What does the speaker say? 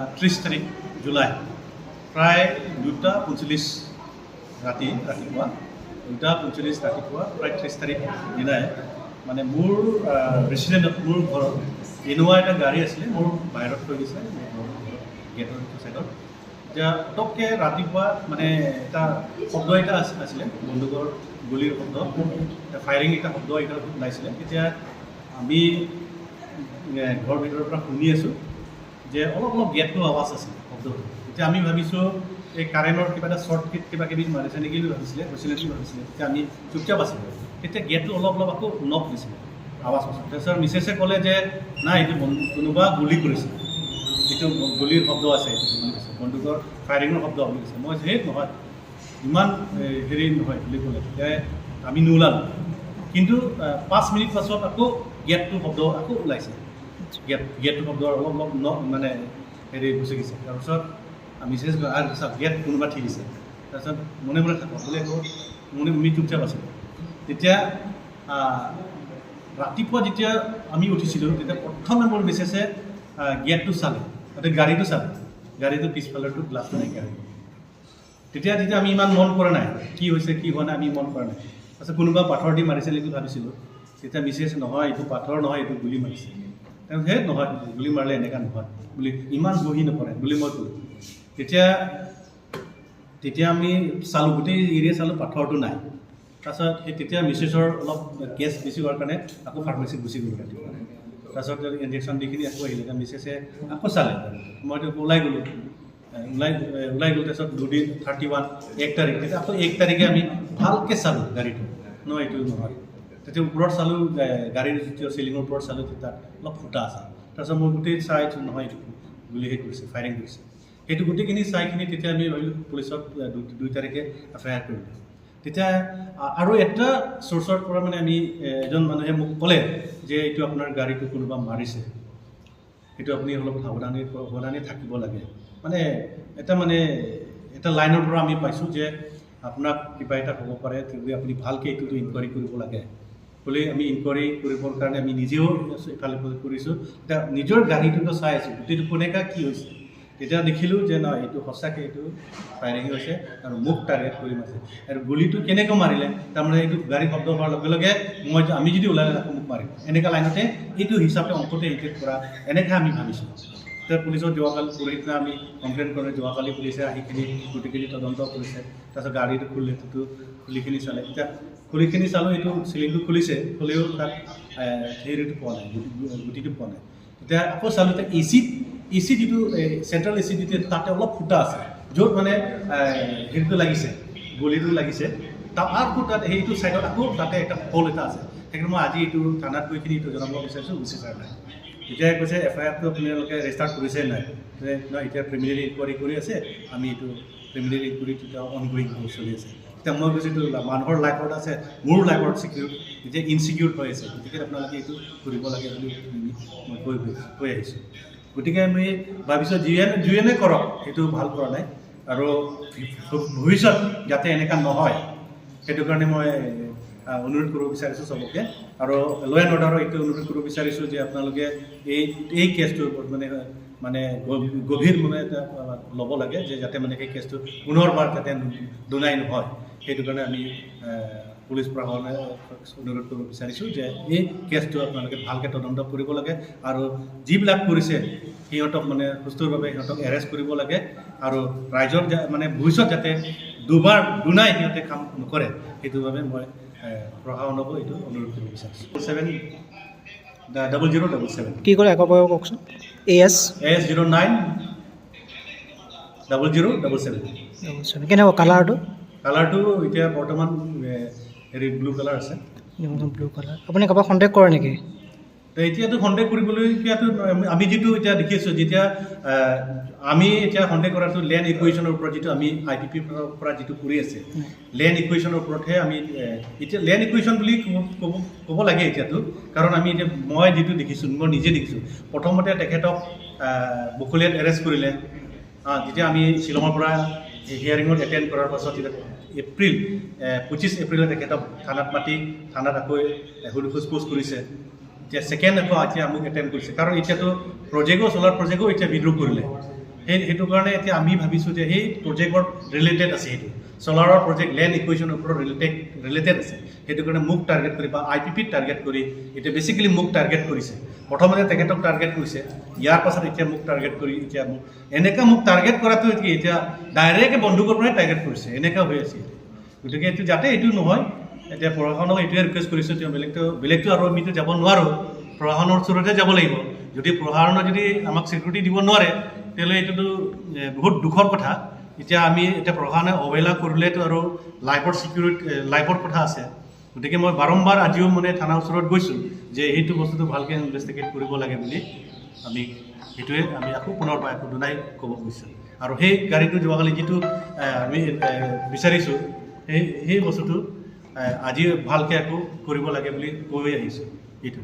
ত্ৰিছ তাৰিখ জুলাই। প্ৰায় দুটা পঞ্চল্লিছ ৰাতি ৰাতিপুৱা দুটা পঞ্চল্লিছ ৰাতিপুৱা প্ৰায় ত্ৰিছ তাৰিখ দিনাই মানে মোৰ ৰেচিডেণ্টত মোৰ ঘৰত ইন'ভা এটা গাড়ী আছিলে মোৰ বাহিৰত থৈ ঘৰৰ গেটৰ ছাইডত এতিয়া পটককৈ ৰাতিপুৱা মানে এটা শব্দ এটা আছি- আছিলে বন্দুকৰ গুলিৰ শব্দ ফায়াৰিং এটা শব্দ এটা ওলাইছিলে। তেতিয়া আমি ঘৰৰ ভিতৰৰ পৰা শুনি আছোঁ। যে অলপ অলপ গেটটো আৱাজ আছিলে, শব্দটো। তেতিয়া আমি ভাবিছোঁ, এই কাৰেণ্টৰ কিবা এটা শ্বৰ্ট কিট কিবা কিবি মাৰিছে নেকি বুলি ভাবিছিলে, হৈছিলে নেকি ভাবিছিলে তেতিয়া আমি চুপচাপ আছিলোঁ। তেতিয়া গেটটো অলপ অলপ আকৌ নক দিছিলে আৱাজ আছিলে তাৰপিছত মিছেছে ক'লে যে নাই এইটো কোনোবা গুলি কৰিছে। এইটো গুলিৰ শব্দ আছে, এইটো বুলি কৈছে বন্দুকৰ ফায়াৰিঙৰ শব্দ বুলি কৈছে। মই সেই নহয়, ইমান হেৰি নহয়, বুলি ক'লে। তেতিয়া আমি নোলালোঁ। কিন্তু পাঁচ মিনিট পাছত আকৌ গেটটো শব্দ আকৌ ওলাইছে। গেট গেটটো শব্দ অলপ অলপ ন মানে হেৰি গুচি গৈছে। তাৰপিছত মিছেছ আৰু চাওক গেট কোনোবা ঠিকিছে তাৰপিছত মনে মনে থাকক বোলে আকৌ মনে আমি চুপচাপ আছিলোঁ। তেতিয়া ৰাতিপুৱা যেতিয়া আমি উঠিছিলোঁ তেতিয়া প্ৰথম মিছেছে আহ, গেটটো চালে তাতে গাড়ীটো চালে। গাড়ীটো পিছফালৰটো গ্লাছটো নাইকিয়া হৈ গ'ল তেতিয়া তেতিয়া আমি ইমান মন কৰা নাই। কি হৈছে কি হোৱা নাই আমি মন কৰা নাই। তাৰপিছত কোনোবা পাথৰ দি মাৰিছে নেকি ভাবিছিলোঁ। তেতিয়া মিছেছ নহয় এইটো পাথৰ নহয় এইটো গুলি মাৰিছে। তেওঁ সেই নহয় গুলি মাৰিলে এনেকুৱা নহয়। বুলি, ইমান বহি নপৰে বুলি মই ক'লোঁ তেতিয়া তেতিয়া আমি চালোঁ, গোটেই এৰিয়া চালোঁ, পাথৰটো নাই। তাৰপিছত সেই তেতিয়া মিছেছৰ অলপ কেছ বেছি হোৱাৰ কাৰণে আকৌ ফাৰ্মাচীত গুচি গ'লোঁ ৰাতিপুৱা। তাৰপিছত ইঞ্জেকশ্যন দি কিনি আকৌ আহিলে। মিছেছে আকৌ চালে। মইতো ওলাই গ'লোঁ। ওলাই ওলাই গ'লোঁ। তাৰপিছত দুদিন থাৰ্টি ওৱান এক তাৰিখ। তেতিয়া আকৌ এক তাৰিখে আমি ভালকৈ চালোঁ গাড়ীটো। ন এইটো নহয়। তেতিয়া ওপৰত চালোঁ গাড়ীৰ যিটো চিলিঙৰ ওপৰত চালোঁ তেতিয়া অলপ ফুটা আছে। তাৰপিছত মই গোটেই চাইছোঁ নহয় এইটো গুলি হেৰি কৰিছে ফায়াৰিং কৰিছে। সেইটো গোটেইখিনি চাই কিনি তেতিয়া আমি ভাবিলোঁ পুলিচত এ, দুই তাৰিখে এফ আই আৰ কৰিলোঁ তেতিয়া আৰু এটা চ'ৰ্চৰ পৰা মানে আমি এজন মানুহে মোক ক'লে যে এইটো আপোনাৰ গাড়ীটো কোনোবা মাৰিছে। সেইটো আপুনি অলপ সাৱধানী সাৱধানী থাকিব লাগে। মানে এটা মানে এটা লাইনৰ পৰা আমি পাইছোঁ যে আপোনাক কিবা এটা হ'ব পাৰে আপুনি ভালকৈ এইটোতো ইনকুৱাৰী কৰিব লাগে। বুলি আমি ইনকুৱাৰী কৰিবৰ কাৰণে আমি নিজেও ইফালে কৰিছোঁ এতিয়া নিজৰ গাড়ীটোতো চাই আছোঁ, গোটেইটো কেনেকুৱা কি হৈছে? তেতিয়া দেখিলোঁ যে নহয়, এইটো সঁচাকৈ এইটো ফায়াৰিং হৈছে আৰু মোক টাৰ্গেট কৰি মাৰিছে। আৰু গুলিটো কেনেকৈ মাৰিলে, তাৰমানে এইটো গাড়ী শব্দ হোৱাৰ লগে লগে মই আমি যদি ওলাই আকৌ মোক মাৰিম এনেকুৱা লাইনতে এইটো হিচাপে অংকতে ইডিট কৰা এনেকৈ আমি ভাবিছোঁ। এতিয়া পুলিচত যোৱাকালি পৰহিদিনা আমি কমপ্লেইন কৰে যোৱাকালি পুলিচে আহি কিনি গোটেইখিনি তদন্ত কৰিছে। তাৰপিছত গাড়ীটো খুলিলে সেইটো খুলিখিনি চালে। এতিয়া খুলিখিনি চালোঁ, এইটো চিলিংটো খুলিছে, খুলিও তাত হেৰিটো পোৱা নাই গুটিটো পোৱা নাই। এতিয়া আকৌ চালোঁ এতিয়া এ চিত এ চি যিটো চেণ্ট্ৰেল এ চি যিটো, তাতে অলপ ফুটা আছে। য'ত মানে হেৰিটো লাগিছে, গলিটো লাগিছে। তাৰ আকৌ তাত সেইটো ছাইডত আকৌ তাতে এটা হল এটা আছে। সেইকাৰণে মই আজি এইটো থানাত গৈ কিনি এইটো জনাব বিচাৰিছোঁ, গুচি ছাৰ নাই। তেতিয়াই কৈছে এফ আই আৰটো আপোনালোকে ৰেজিষ্টাৰ্ট কৰিছে নাই? নহয় এতিয়া প্ৰিমিনেৰী ইনকুৱাৰী কৰি আছে আমি এইটো প্ৰিমিনেৰী ইনকুৱাৰীটো এতিয়া অনগয়িং চলি আছে. এতিয়া মই কৈছোঁ এইটো মানুহৰ লাইফত আছে মোৰ লাইফত চিকিউৰ এতিয়া ইনচিকিউৰ হৈ আছে গতিকে আপোনালোকে এইটো কৰিব লাগে বুলি মই কৈ কৈ আহিছোঁ. গতিকে আমি ভাবিছোঁ যিয়ে যিয়েনে কৰক সেইটো ভাল কৰা নাই আৰু ভৱিষ্যত যাতে এনেকুৱা নহয় সেইটো কাৰণে মই অনুৰোধ কৰিব বিচাৰিছোঁ চবকে। আৰু ল' এণ্ড অৰ্ডাৰৰ এইটো অনুৰোধ কৰিব বিচাৰিছোঁ যে আপোনালোকে এই এই কেছটোৰ ওপৰত মানে মানে গভীৰ মানে এটা ল'ব লাগে যে যাতে মানে সেই কেছটো পুনৰবাৰ যাতে দুনাই নহয়। সেইটো কাৰণে আমি পুলিচ প্ৰশাসনে অনুৰোধ কৰিব বিচাৰিছোঁ যে এই কেছটো আপোনালোকে ভালকৈ তদন্ত কৰিব লাগে আৰু যিবিলাক কৰিছে, সিহঁতক মানে সুস্থভাৱে সিহঁতক এৰেষ্ট কৰিব লাগে আৰু ৰাইজৰ মানে ভৱিষ্যত যাতে দুবাৰ দুনাই সিহঁতে কাম নকৰে সেইটো বাবে মই এ, প্ৰশাসনকো এইটো অনুৰোধ কৰিব বিচাৰিছোঁ। Seven double zero' double seven কি কৰে আকৌ বাৰু কওকচোন? A S S zero' nine double zero' double seven কেনেকুৱা কালাৰটো কালাৰটো এতিয়া বৰ্তমান এ, হেৰি ব্লু কালাৰ আছে। ব্লু কালাৰ আপুনি কাৰোবাক কণ্টেক্ট কৰে নেকি? এতিয়াতো সন্দেহ কৰিবলৈ এতিয়াতো আমি যিটো এতিয়া দেখি আছোঁ যেতিয়া আমি এতিয়া সন্দেহ কৰাটো লেণ্ড ইকুৱেশ্যনৰ ওপৰত যিটো আমি আই টি পিৰ পৰা যিটো কৰি আছে লেণ্ড ইকুৱেশ্যনৰ ওপৰতহে আমি এতিয়া লেণ্ড ইকুৱেশ্যন বুলি ক'ব ক'ব লাগে এতিয়াতো কাৰণ আমি এতিয়া মই যিটো দেখিছোঁ মই নিজে দেখিছোঁ প্ৰথমতে তেখেতক বকলিয়াত এৰেষ্ট কৰিলে। যেতিয়া আমি শ্বিলঙৰ পৰা হিয়াৰিঙত এটেণ্ড কৰাৰ পাছত এপ্ৰিল পঁচিছ এপ্ৰিলত তেখেতক থানাত মাতি থানাত আকৌ সোধ পোছ কৰিছে। এতিয়া ছেকেণ্ড আকৌ এতিয়া মোক এটেণ্ড কৰিছে। কাৰণ এতিয়াতো প্ৰজেক্টো চ'লাৰ প্ৰজেক্টো এতিয়া বিদ্ৰোহ কৰিলে। সেই সেইটো কাৰণে এতিয়া আমি ভাবিছোঁ যে সেই প্ৰজেক্টৰ ৰিলেটেড আছে সেইটো চ'লাৰৰ প্ৰজেক্ট লেণ্ড ইকুৱেশ্যনৰ ওপৰত ৰিলেটেড ৰিলেটেড আছে। সেইটো কাৰণে মোক টাৰ্গেট কৰি বা আই পি পিত টাৰ্গেট কৰি এতিয়া বেচিকেলি মোক টাৰ্গেট কৰিছে। প্ৰথমতে তেখেতক টাৰ্গেট কৰিছে। ইয়াৰ পাছত এতিয়া মোক টাৰ্গেট কৰি এতিয়া মোক এনেকুৱা মোক টাৰ্গেট কৰাটো এতিয়া ডাইৰেক্ট বন্দুকৰ পৰাই টাৰ্গেট কৰিছে। এনেকুৱা হৈ আছে। গতিকে এইটো যাতে এইটো নহয় এতিয়া প্ৰশাসনক এইটোৱে ৰিকুৱেষ্ট কৰিছোঁ, তেওঁ বেলেগটো বেলেগটো আৰু আমিতো যাব নোৱাৰোঁ, প্ৰশাসনৰ ওচৰতে যাব লাগিব। যদি প্ৰশাসনে যদি আমাক চিকিউৰিটি দিব নোৱাৰে, তেতিয়াহ'লে এইটোতো বহুত দুখৰ কথা। এতিয়া আমি এতিয়া প্ৰশাসনে অৱহেলা কৰিলেতো আৰু লাইফৰ চিকিউৰিটি লাইফৰ কথা আছে। গতিকে মই বাৰম্বাৰ আজিও মানে থানাৰ ওচৰত গৈছোঁ যে সেইটো বস্তুটো ভালকৈ ইনভেষ্টিগেট কৰিব লাগে বুলি। আমি সেইটোৱে, আমি আকৌ পুনৰ পৰা আকৌ দুনাই ক'ব খুজিছোঁ আৰু সেই গাড়ীটো যোৱাকালি যিটো আমি বিচাৰিছোঁ, সেই সেই বস্তুটো আজি ভালকৈ আকৌ কৰিব লাগে বুলি কৈ আহিছোঁ। এইটো